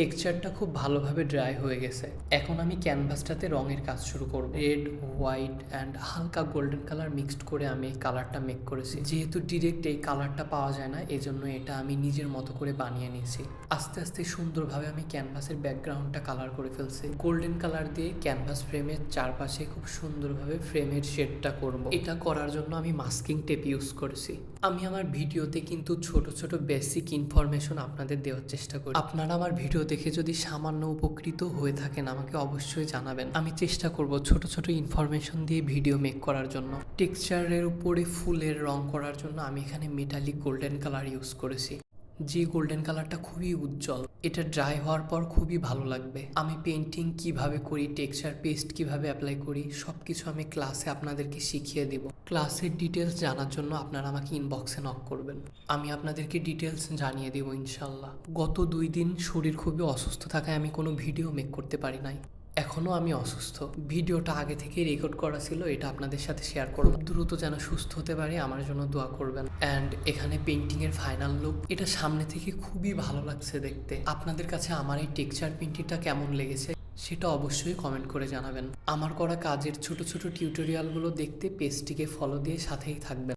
টেক্সচারটা খুব ভালোভাবে ড্রাই হয়ে গেছে। এখন আমি ক্যানভাসটাতে রঙের কাজ শুরু করব। রেড হোয়াইট অ্যান্ড হালকা গোল্ডেন কালার মিক্সড করে আমি কালারটা মেক করেছি। যেহেতু ডিরেক্ট এই কালারটা পাওয়া যায় না এই জন্য এটা আমি নিজের মতো করে বানিয়ে নিয়েছি। আস্তে আস্তে সুন্দরভাবে আমি ক্যানভাসের ব্যাকগ্রাউন্ডটা কালার করে ফেলছি। গোল্ডেন কালার দিয়ে ক্যানভাস ফ্রেমের চারপাশে খুব সুন্দরভাবে ফ্রেমের শেডটা করব। এটা করার জন্য আমি মাস্কিং টেপ ইউজ করেছি। আমি আমার ভিডিওতে কিন্তু ছোট ছোট বেসিক ইনফরমেশন আপনাদের দেওয়ার চেষ্টা করি। আপনারা আমার ভিডিও দেখে যদি সামান্য উপকৃত হয়ে থাকেন, আমাকে অবশ্যই জানাবেন। আমি চেষ্টা করব ছোট ছোট ইনফরমেশন দিয়ে ভিডিও মেক করার জন্য। টেক্সচারের উপরে ফুলের রং করার জন্য আমি এখানে মেটালিক গোল্ডেন কালার ইউজ করেছি। যে গোল্ডেন কালারটা খুবই উজ্জ্বল, এটা ড্রাই হওয়ার পর খুবই ভালো লাগবে। আমি পেন্টিং কীভাবে করি টেক্সচার পেস্ট কীভাবে অ্যাপ্লাই করি সব কিছু আমি ক্লাসে আপনাদেরকে শিখিয়ে দেব। ক্লাসের ডিটেলস জানার জন্য আপনারা আমাকে ইনবক্সে নক করবেন। আমি আপনাদেরকে ডিটেলস জানিয়ে দেবো, ইনশাল্লাহ। গত দুই দিন শরীর খুবই অসুস্থ থাকায় আমি কোনো ভিডিও মেক করতে পারি নাই। এখনও আমি অসুস্থ। ভিডিওটা আগে থেকেই রেকর্ড করা ছিল, এটা আপনাদের সাথে শেয়ার করব। দ্রুত যেন সুস্থ হতে পারি, আমার জন্য দোয়া করবেন। অ্যান্ড এখানে পেন্টিংয়ের ফাইনাল লুক এটা সামনে থেকে খুবই ভালো লাগছে দেখতে। আপনাদের কাছে আমার এই টেক্সচার পেন্টিংটা কেমন লেগেছে, সেটা অবশ্যই কমেন্ট করে জানাবেন। আমার করা কাজের ছোট ছোট টিউটোরিয়ালগুলো দেখতে পেজটিকে ফলো দিয়ে সাথেই থাকবেন।